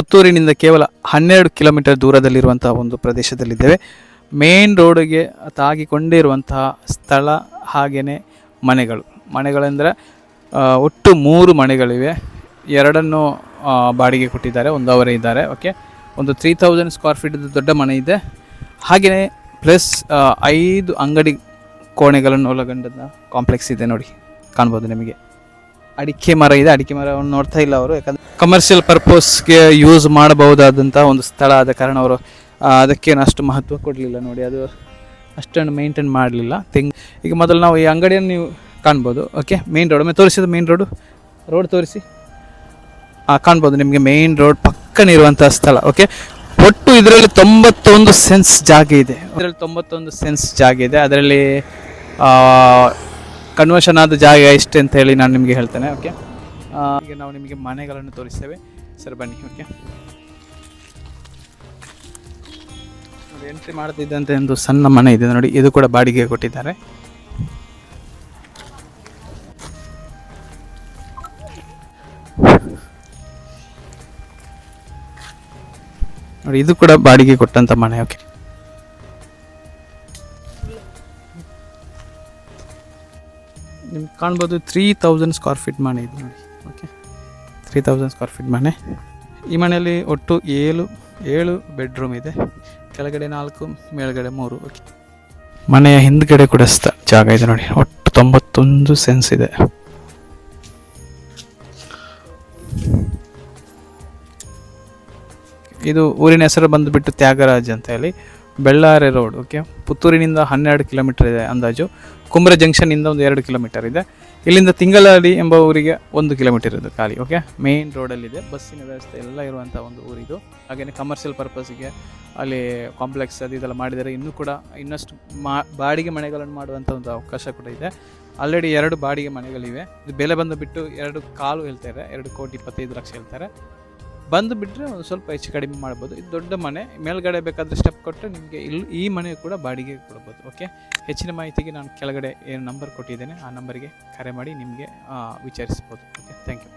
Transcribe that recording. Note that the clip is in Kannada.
ಪುತ್ತೂರಿನಿಂದ ಕೇವಲ ಹನ್ನೆರಡು ಕಿಲೋಮೀಟರ್ ದೂರದಲ್ಲಿರುವಂತಹ ಒಂದು ಪ್ರದೇಶದಲ್ಲಿದ್ದೇವೆ. ಮೇನ್ ರೋಡಿಗೆ ತಾಗಿಕೊಂಡೇ ಇರುವಂತಹ ಸ್ಥಳ ಹಾಗೆಯೇ ಮನೆಗಳು. ಮನೆಗಳೆಂದರೆ ಒಟ್ಟು ಮೂರು ಮನೆಗಳಿವೆ. ಎರಡನ್ನು ಬಾಡಿಗೆ ಕೊಟ್ಟಿದ್ದಾರೆ. ಒಂದು ಅವರೇ ಇದ್ದಾರೆ. ಓಕೆ? ಒಂದು ತ್ರೀ ತೌಸಂಡ್ ಸ್ಕ್ವೇರ್ ಫೀಟ್ ದೊಡ್ಡ ಮನೆ ಇದೆ. ಹಾಗೆಯೇ ಪ್ಲಸ್ ಐದು ಅಂಗಡಿ ಕೋಣೆಗಳನ್ನು ಒಳಗೊಂಡ ಕಾಂಪ್ಲೆಕ್ಸ್ ಇದೆ ನೋಡಿ. ಕಾಣ್ಬೋದು ನಿಮಗೆ. ಅಡಿಕೆ ಮರ ಇದೆ. ಅಡಿಕೆ ಮರವನ್ನು ನೋಡ್ತಾ ಇಲ್ಲ ಅವರು. ಯಾಕಂದ್ರೆ ಕಮರ್ಷಿಯಲ್ ಪರ್ಪಸ್ಗೆ ಯೂಸ್ ಮಾಡಬಹುದಾದಂಥ ಒಂದು ಸ್ಥಳ ಆದ ಕಾರಣ ಅವರು ಅದಕ್ಕೇನು ಅಷ್ಟು ಮಹತ್ವ ಕೊಡಲಿಲ್ಲ ನೋಡಿ. ಅದು ಅಷ್ಟೊಂದು ಮೇಂಟೈನ್ ಮಾಡಲಿಲ್ಲ. ತೆಂಗ್, ಈಗ ಮೊದಲು ನಾವು ಈ ಅಂಗಡಿಯನ್ನು ನೀವು ಕಾಣ್ಬೋದು. ಓಕೆ ಮೇನ್ ರೋಡ್ ಒಮ್ಮೆ ತೋರಿಸಿದ ಮೇನ್ ರೋಡು ರೋಡ್ ತೋರಿಸಿ. ಕಾಣ್ಬೋದು ನಿಮಗೆ ಮೇನ್ ರೋಡ್ ಪಕ್ಕನಿರುವಂಥ ಸ್ಥಳ. ಓಕೆ ಒಟ್ಟು ಇದರಲ್ಲಿ ತೊಂಬತ್ತೊಂದು ಸೆನ್ಸ್ ಜಾಗ ಇದೆ. ಇದರಲ್ಲಿ ತೊಂಬತ್ತೊಂದು ಸೆನ್ಸ್ ಜಾಗ ಇದೆ. ಅದರಲ್ಲಿ ಕನ್ವರ್ಷನ್ ಆದ ಜಾಗ ಎಷ್ಟು ಅಂತ ಹೇಳಿ ನಾನು ನಿಮಗೆ ಹೇಳ್ತೇನೆ ಓಕೆ ಈಗ ನಾವು ನಿಮಗೆ ಮನೆಗಳನ್ನು ತೋರಿಸ್ತೇವೆ. ಸರ್, ಬನ್ನಿ ಓಕೆ ಎಂಟ್ರಿ ಮಾಡ್ತಿದ್ದಂತೆ ಒಂದು ಸಣ್ಣ ಮನೆ ಇದೆ. ನೋಡಿ, ಇದು ಕೂಡ ಬಾಡಿಗೆ ಕೊಟ್ಟಿದ್ದಾರೆ. ನೋಡಿ, ಇದು ಕೂಡ ಬಾಡಿಗೆ ಕೊಟ್ಟಂತ ಮನೆ ಓಕೆ ನಿಮ್ಗೆ ಕಾಣ್ಬೋದು ತ್ರೀ ತೌಸಂಡ್ ಸ್ಕ್ವೇರ್ ಫೀಟ್ ಮನೆ ಇದೆ ನೋಡಿ. Okay three thousand square feet ಮನೆ. ಈ ಮನೆಯಲ್ಲಿ ಒಟ್ಟು ಏಳು ಏಳು ಬೆಡ್ರೂಮ್ ಇದೆ. ಕೆಳಗಡೆ ನಾಲ್ಕು, ಮೇಲ್ಗಡೆ ಮೂರು. ಓಕೆ ಮನೆಯ ಹಿಂದ್ಗಡೆ ಕೂಡ ಸ್ಥ, ಜಾಗ ಇದೆ ನೋಡಿ. ಒಟ್ಟು ತೊಂಬತ್ತೊಂದು ಸೆನ್ಸ್ ಇದೆ. ಇದು ಊರಿನ ಹೆಸರು ಬಂದುಬಿಟ್ಟು ತ್ಯಾಗರಾಜ್ ಅಂತ ಹೇಳಿ. ಬೆಳ್ಳಾರೆ ರೋಡ್ ಓಕೆ ಪುತ್ತೂರಿನಿಂದ ಹನ್ನೆರಡು ಕಿಲೋಮೀಟರ್ ಇದೆ ಅಂದಾಜು. ಕುಂಬ್ರ ಜಂಕ್ಷನ್ನಿಂದ ಒಂದು ಎರಡು ಕಿಲೋಮೀಟರ್ ಇದೆ. ಇಲ್ಲಿಂದ ತಿಂಗಳಡಿ ಎಂಬ ಊರಿಗೆ ಒಂದು ಕಿಲೋಮೀಟರ್ ಇದೆ ಖಾಲಿ ಓಕೆ ಮೇನ್ ರೋಡಲ್ಲಿದೆ ಬಸ್ಸಿನ ವ್ಯವಸ್ಥೆ ಎಲ್ಲ ಇರುವಂಥ ಒಂದು ಊರಿದು. ಹಾಗೆಯೇ ಕಮರ್ಷಿಯಲ್ ಪರ್ಪಸ್ಗೆ ಅಲ್ಲಿ ಕಾಂಪ್ಲೆಕ್ಸ್ ಅದು ಇದೆಲ್ಲ ಮಾಡಿದರೆ ಇನ್ನೂ ಕೂಡ ಇನ್ನಷ್ಟು ಮಾ, ಬಾಡಿಗೆ ಮನೆಗಳನ್ನು ಮಾಡುವಂಥ ಒಂದು ಅವಕಾಶ ಕೂಡ ಇದೆ. ಆಲ್ರೆಡಿ ಎರಡು ಬಾಡಿಗೆ ಮನೆಗಳಿವೆ. ಇದು ಬೆಲೆ ಬಂದು ಬಿಟ್ಟು ಎರಡು ಕಾಲು ಹೇಳ್ತಾರೆ ಎರಡು ಕೋಟಿ ಇಪ್ಪತ್ತೈದು ಲಕ್ಷ ಹೇಳ್ತಾರೆ. ಬಂದು ಬಿಟ್ಟರೆ ಒಂದು ಸ್ವಲ್ಪ ಹೆಚ್ಚು ಕಡಿಮೆ ಮಾಡ್ಬೋದು. ಇದು ದೊಡ್ಡ ಮನೆ, ಮೇಲ್ಗಡೆ ಬೇಕಾದರೆ ಸ್ಟೆಪ್ ಕೊಟ್ಟರೆ ನಿಮಗೆ ಇಲ್ಲಿ ಈ ಮನೆ ಕೂಡ ಬಾಡಿಗೆ ಕೊಡ್ಬೋದು. ಓಕೆ ಹೆಚ್ಚಿನ ಮಾಹಿತಿಗೆ ನಾನು ಕೆಳಗಡೆ ಏನು ನಂಬರ್ ಕೊಟ್ಟಿದ್ದೇನೆ, ಆ ನಂಬರಿಗೆ ಕರೆ ಮಾಡಿ ನಿಮಗೆ ವಿಚಾರಿಸ್ಬೋದು. Okay thank you